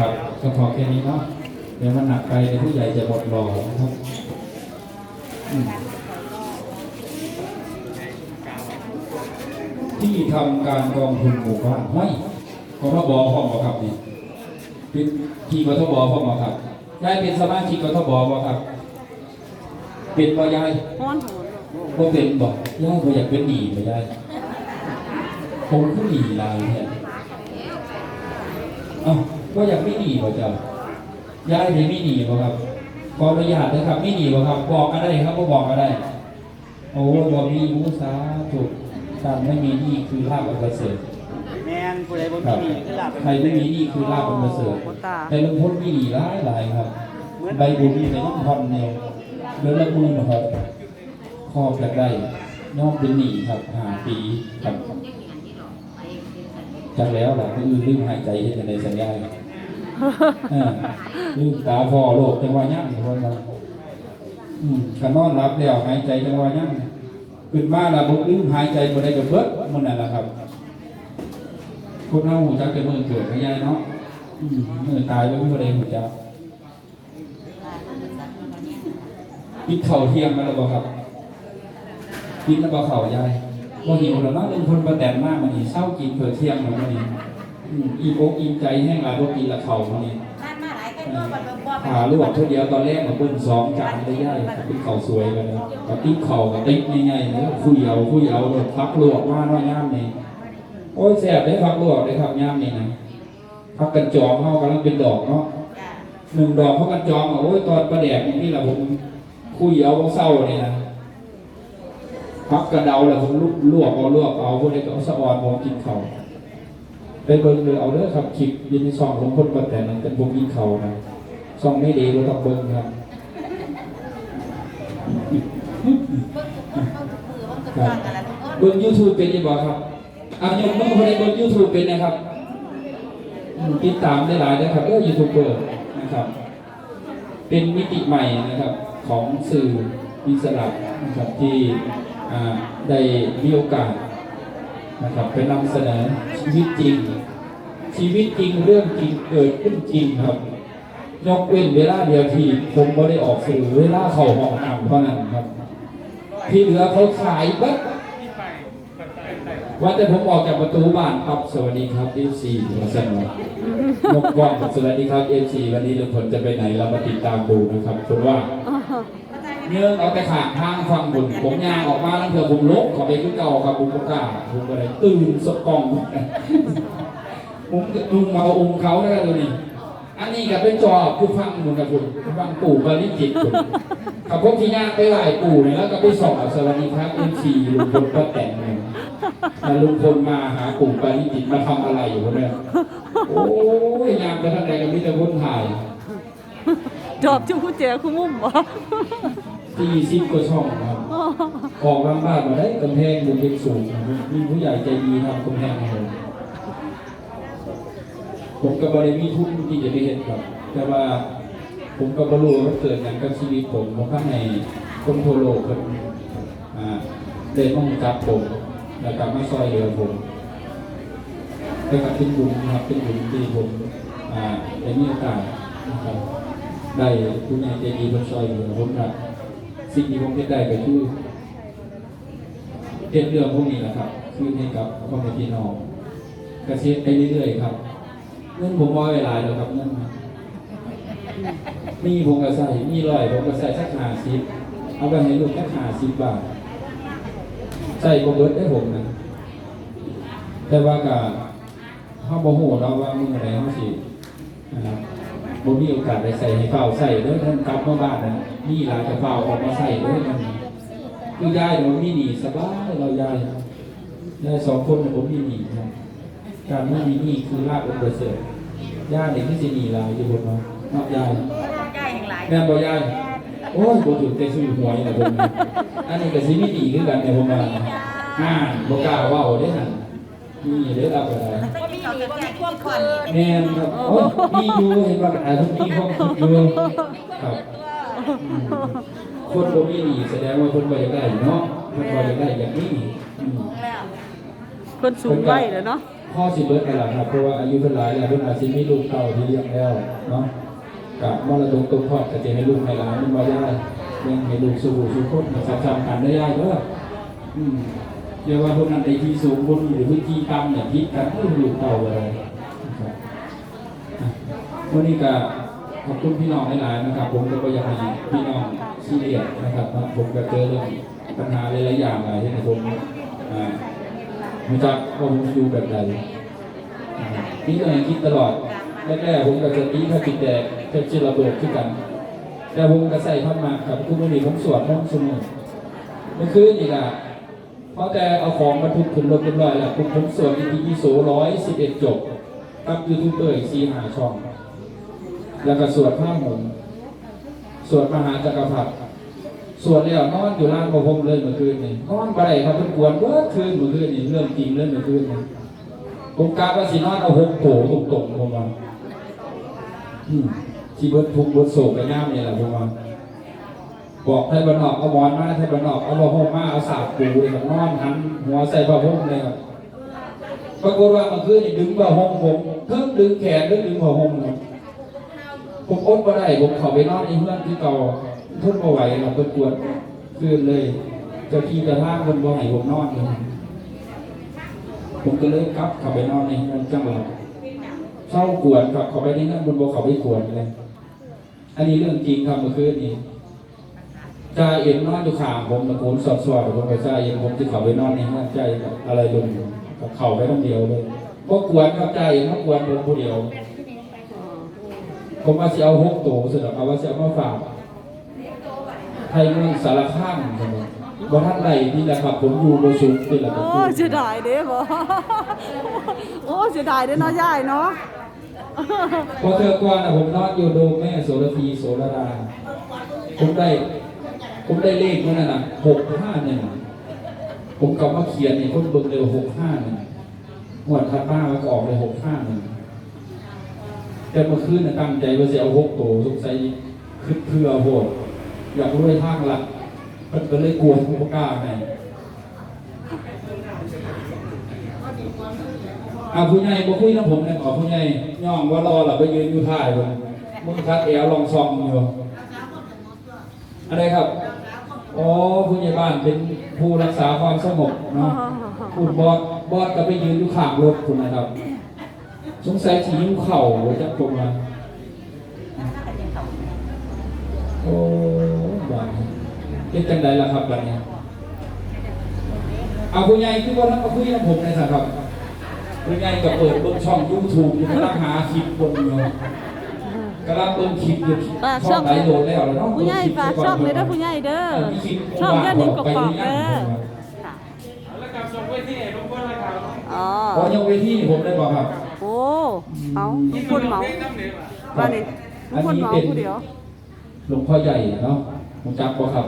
ครับก็พอแค่นี้เนาะเดี๋ยวมันหนักไปเดี๋ยวผู้ใหญ่จะหมดรอนะครับที่ทำการกองทุนหมู่บ้านไม่กทบพ่อมครับนี่เป็นที่กทบพ่อมครับยายเป็นสมาชิกกทบบ่ครับ เป็นบ่ยายฮ้อนโหนบ่เป็นบ่ยายบ่อยากเป็นหนีบ่ยายผมคือหนีลายเนี่ยอ้า บ่อยากไม่หนีบ่เจ้ายายได้ไม่หนีบ่ครับขออนุญาตนะครับไม่หนีบ่ครับ บอกก็ได้ครับบ่บอกก็ได้โอ้บ่มีมูสาถูกการไม่มีหนี้คือลาบอันประเสริฐแมนผู้ใดบ่คมีรับหนี้คือลาบใครไม่มีหนี้คือลาบอันประเสริฐโอ้ตาแต่ลุงพลมีหนีหลายหลายครับใบบุญในลุงพลเนี่ยเดือนละหมื่นหกครอบจากได้นอกเป็นหนีครับห้าปีครับจากแล้วล่ะก็คือลืมหายใจเห็นในสัญญาเออ ลืมตาพอโลกจังหวะยั่งคนเราอืมขนอนรับแล้วหายใจจังหวะยั่งขึ้นมาแล้วบุลืมหายใจบ่ได้กับเบิดมันนั่นแหละครับ คนเราหูจักจะมือเกิดไม่ยายเนาะอืมมือตายแล้วไม่ได้หูจักกินข้าเทียงมาแล้วบ่ครับกินแล้วบ่ข้ายายบ่หิวแล้วเนาะลุงพลประแตนมากมันนี่เศร้ากินเผื่อเที่ยงแล้วมันนี่ อืมอีโอกอิ่มใจแห้งหลายบ่กินละข้าวมันนี่ทานมาหลายแต่ก็บ่บ่บ่หาลวกเท่าเดียวตอนแรกก็เบิ่นสองจานได้ย่ายกินข้าวสวยกันเลยก็ติ๊กข้าวก็ติ๊กง่ายๆเด้อคุยเอาคุยเอาเลยพักลวกว่าน้อยยามนี่โอ้ยแซ่บได้พักลวกได้ครับยามนี่นะพักกันจองเฮากำลังเป็นดอกเนาะจ้ะหนึ่งดอกเขากันจองอะโอ้ยตอนประแดกนี่แหละผมคุยเอาเศร้าเนี่ยนะพักกระเดาแหละผมลวกลวกเอาลวกเอาพวกนี้ก็เอาสะออนผมกินเขาวไป เบิ่งเลยเอาเด้อครับคลิปยินดีซองของคนประแต่นั้นเป็นผมกินเขานะซองไม่ดีเราต้องเบิ่งครับเบิ่งทุกคนเบิ่งทุกมือเบิ่งทุกตอนกันแล้วทุกคนเบิ่งยูทูบเป็นยังบ่ครับอะยังไม่คนใดเบิ่งยูทูบเป็นนะครับติดตามได้หลายนะครับเออยูทูบเบอร์นะครับ เป็นมิติใหม่นะครับของสื่ออิสระนะครับที่ได้มีโอกาส นะครับไปนำเสนอชีวิตจริง ชีวิตจริงเรื่องจริงเกิดขึ้นจริงครับ ยกเว้นเวลาเดียวที่ผมไม่ได้ออกสื่อเวลาเขาห้องน้ำเท่านั้นครับ ที่เหลือเขาขายบัดว่าแต่ผมออกจากประตูบ้านครับ สวัสดีครับ FC หัวสนอนกว่างสวัสดีครับ FC วันนี้ลุงพลจะไปไหนเรามาติดตามดูนะครับคุณว่า เนื่องเอาแต่ขางทางฟังบุญผมยางออกมาแล้วเผื่อผมลกขอไปขึ้นเก่าครับผมก็กล้าผมก็เลยตื่นสกองผมลุงมาองค์เขาได้ตัวนี้ อันนี้ก็เป็นจอคือฟังเหมือนกับคุณฟังปู่บริจิตคุณขับพวกที่ยางไปไหว้ปู่เนี่ยแล้วก็ไปสองสวัสดีครับเอ็นซีลุงพลป้าแต่งเนี่ยแล้วลุงพลมาหาปู่บริจิตมาทำอะไรอยู่เนี่ยโอ้ยยามไปทางไหนก็มีแต่คนถ่าย จอบจุกุญแจคือมุมบ่ที่ซิปก็ช่องครับออกร่างบ้านมาได้กำแพงบุญเป็นสูงมีผู้ใหญ่ใจดีทำกำแพงให้ผมผมก็บริมีทุนที่จะได้เห็นครับ แต่ว่าผมก็บรู้ว่ามันเกิดอย่างกับชีวิตผมผมข้างในคนทั่วโลกคนอ่าได้ต้องจับผมแล้วก็มาซอยเหลือผมแต่ก็เป็นบุญนะครับเป็นบุญที่ผมอ่าได้มีโอกาสนะครับ ได้ผู้ใหญ่ใจดีมาซอยเหลือผมครับสิ่งที่ผมเฮ็ดได้ก็คือเรื่องพวกนี้แหละครับ คือให้กับพ่อแม่พี่น้องกระเช็ดไปเรื่อยๆครับเงินผมบ่ไว้หลายแล้วครับเงินมีผมก็ใส่มีร้อยผมก็ใส่สักห้าสิบเอาไปให้ลูกแค่ห้าสิบบาทใส่บ่เบิดได้ผมนะแต่ว่าก็เฮาบ่ฮู้เนาว่ามื้อใดเฮาสินะครับ บ่มีโอกาสได้ใส่ให้เฝ้าใส่เด้อท่านกลับมาบ้านนะมีหลายกระเป๋าออกมาใส่เด้อมันคือยายเรามีหนีสบายเรายายยายสองคนเนี่ยผมมีหนีครับการไม่มีหนี้คือลาบอันประเสริฐยายเนี่ยที่สิหนีหลายอยู่บนเนาะเนาะยายใกล้แห่งหลายแม่นบ่ยายโอ้ยบ่ถึงแต่ซื้อหวยนะผมนะอันนี้ก็สิมีหนีคือกันเนี่ยผมว่าห้าบ่กล้าเว้าเด้อหั่นนี่เด้อเอาไปได้บ่มี เขาจะแก้ความคนแม่นครับโอ้มีอยู่เห็นว่าอาจจะมีความคิดอยู่ครับคนบ่มีหนีแสดงว่าคนบ่อยากได้เนาะคนบ่อยากได้อย่างนี้แล้วคนสูงไว้แล้วเนาะพ่อสิเบิร์ดกันล่ะครับเพราะว่าอายุเพิ่นหลายแล้วเพิ่นอาจสิมีลูกเต่าที่เลี้ยงแล้วเนาะกับมรดกตกทอดก็จะให้ลูกให้หลานมันบ่ได้เลี้ยงให้ลูกสู่สู่คนนะครับจำกันได้ยากเด้ออืม เรียกว่าพวกนั้นในที่สูงบนหรือพื้นที่ต่ำเนี่ยพิษกันไม่ลูกเต่าอะไรวันนี้ก็ขอบคุณพี่น้องหลายๆนะครับ ผมก็อยากให้พี่น้องซีเรียสนะครับผมก็เจอเรื่องปัญหาหลายๆอย่างหลายที่ผมอ่ารู้จักว่าผมอยู่แบบใดนี่ก็ยังคิดตลอดแรกๆผมกับสติถ้าจิตแตกจะจิระเบิดขึ้นกัน แต่ผมก็ใส่เข้ามาครับคุณวันนี้ผมสวดมนต์เสมอเมื่อคืนนี่ล่ะ เพราะเอาของบรรทุกขึ้นรถเรียบร้อยแล้วผมผมสวดอีพียี่โสร้อยสิบเอ็ดจบกับยูทูบเบอร์อีกสี่หาช่อง แล้วก็สวดพระหงสวดมหาจักรพรรดิสวนแล้วนอนอยู่ร้านประพงเลยเมื่อคืนนี่นอนไปครับเป็นกวนเมื่อคืนเมื่อคืนนี่เรื่องจริงเรื่องเมื่อคืนนี่ผมกาว่าสินอนเอาหกโผตรงตรงๆผมว่าที่เบิร์ดทุกเบิร์ดโศกกันย่ามนี่แหละผมว่า บอกให้บันออกเอาหมอนมาให้บันออกเอาผ้าห่มมาเอาสาบปูเลยครับนอนหันหัวใส่ผ้าห่มเลยครับปรากฏว่ามื่อคืนนี่ดึงผ้าห่มผมเพิ่งดึงแขนเพิ่งดึงผ้าห่มครับผมอดบ่ได้ผมเข้าไปนอนในเฮือนที่เก่าทนบ่ไหวเราเพิ่นกวนคืนเลยเจ้าที่จ้าทางเพิ่นบ่ให้ผมนอนเลยผมก็เลยกลับเข้าไปนอนในเฮือนจังหวะเช่ากวนกลับเข้าไปในเฮือนบนบ่เข้าไปกวนเลยอันนี้เรื่องจริงครับเมื่อคืนนี้ จ่าเอ็มนอนอยู่ข้างผมตะโกนสอดๆผมไปจ่าเอ็มผมที่เข้าไปนอนในเฮือนใจกับอะไรลงอยู่กับเข้าไปคนเดียวเลยบ่กวนครับจ่าเอ็มบ่กวนผมผู้เดียว ผมว่าจะเอาหกตัวเสร็จแล้วเอาว่าจะเอามาฝากไทยเมืองสารข้ามใช่ไหมบ่ท่านใดนี่แหละครับผมอยู่โบสุกนี่แหละครับโอ้เสียดายเด้บ่โอ้เสียดายเด้เนาะยายเนาะพอเธอก่อนนะผมนอนอยู่โดมแม่โสระพีโสระดาผมได้ ผมได้เลขมันน่ะนะหกห้าหนึ่งผมกลับมาเขียนเนี่คนเบิ่งเร็วหกห้าหนึ่งหวดทัดป้ามันก็ออกเลยหกห้าหนึ่งแต่เมื่อคืนน่ะตั้งใจว่าจะเอาหกโตสงสัยคือเพื่อโหดอยากรู้ในทางหลักมันก็เลยกลัวผมบ่กล้าไงเอาผู้ใหญ่บ่คุยนะผมเนี่ยขอผู้ใหญ่ย่องว่ารอหลับไปยืนอยู่ท่ายผมมึงคัดแอวลองซองอยู่อะไรครับ อ๋อผู้ใหญ่บ้านเป็นผู้รักษาความสงบเนาะพูดบอดบอดก็ไปยืนอยู่ข้างรถคุณนะครับ สงสัยสียิ้วเข่าจักผมมาโอ้บานเฮ็ดจังใดล่ะครับบัดนี้เอาผู้ใหญ่คือว่าทั้งมาคุยกับผมเลยครับผู้ใหญ่ก็เปิดเบิ่งช่อง YouTube อยู่กำลังหาคลิปบนอยู่ กำลังเบิ่งคลิปอยู่ฝากช่ช่อองงไหนโหลดแล้วเนาะผู้ใหญ่ฝากช่องเลยเด้อผู้ใหญ่เด้อช่องย่านิงกอกๆเด้อค่ะอ๋อพอยังเวทีนี่ผมได้บอกครับ โอ้เอาทุกคนเหมาว่านี่ทุกคนเหมาผู้เดียวหลวงพ่อใหญ่เนาะผมจักบ่ครับ